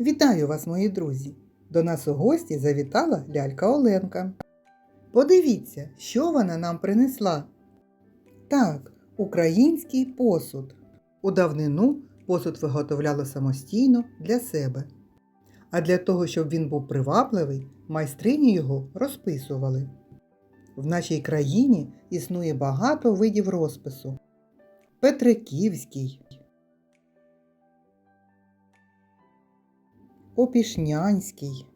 Вітаю вас, мої друзі! До нас у гості завітала лялька Оленка. Подивіться, що вона нам принесла. Так, український посуд. У давнину посуд виготовляли самостійно для себе. А для того, щоб він був привабливий, майстрині його розписували. В нашій країні існує багато видів розпису. Петриківський, Опішнянський,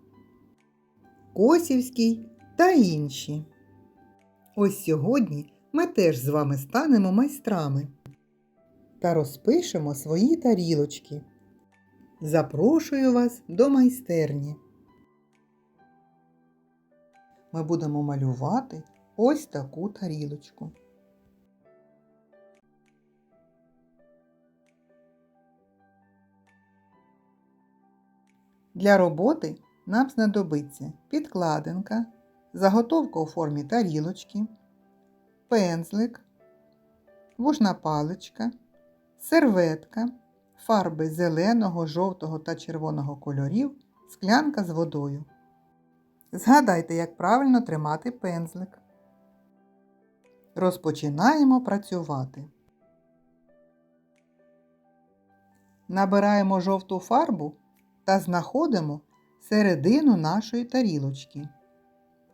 Косівський та інші. Ось сьогодні ми теж з вами станемо майстрами та розпишемо свої тарілочки. Запрошую вас до майстерні. Ми будемо малювати ось таку тарілочку. Для роботи нам знадобиться підкладинка, заготовка у формі тарілочки, пензлик, вушна паличка, серветка, фарби зеленого, жовтого та червоного кольорів, склянка з водою. Згадайте, як правильно тримати пензлик. Розпочинаємо працювати. Набираємо жовту фарбу та знаходимо середину нашої тарілочки.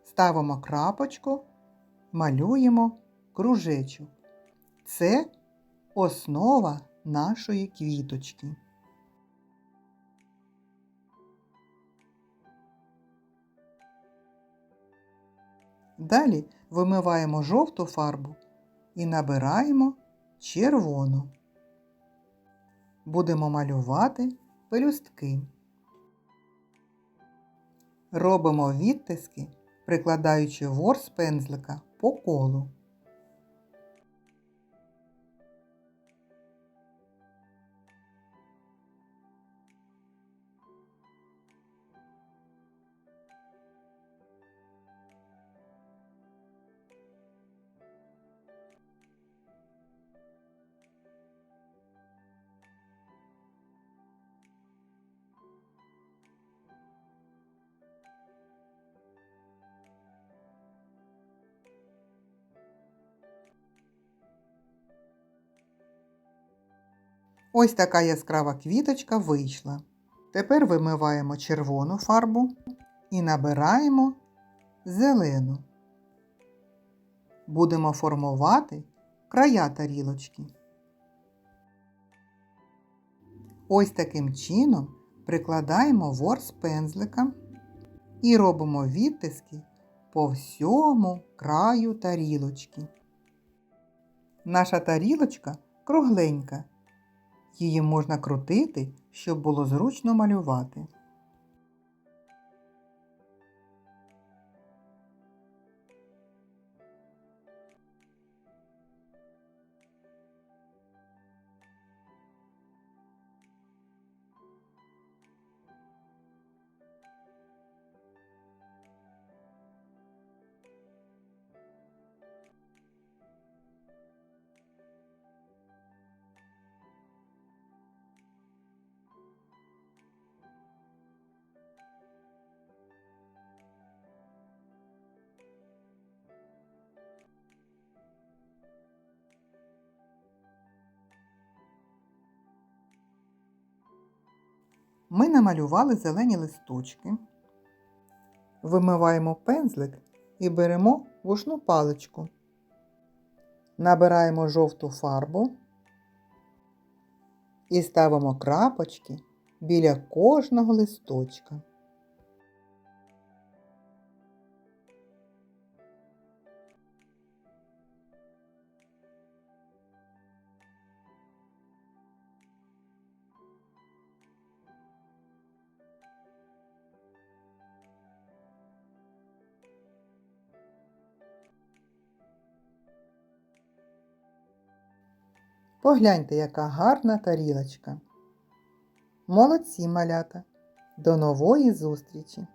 Ставимо крапочку, малюємо кружечок. Це основа нашої квіточки. Далі вимиваємо жовту фарбу і набираємо червону. Будемо малювати пелюстки. Робимо відтиски, прикладаючи ворс пензлика по колу. Ось така яскрава квіточка вийшла. Тепер вимиваємо червону фарбу і набираємо зелену. Будемо формувати края тарілочки. Ось таким чином прикладаємо ворс пензлика і робимо відтиски по всьому краю тарілочки. Наша тарілочка кругленька. Її можна крутити, щоб було зручно малювати. Ми намалювали зелені листочки. Вимиваємо пензлик і беремо вушну паличку. Набираємо жовту фарбу і ставимо крапочки біля кожного листочка. Погляньте, яка гарна тарілочка. Молодці малята. До нової зустрічі!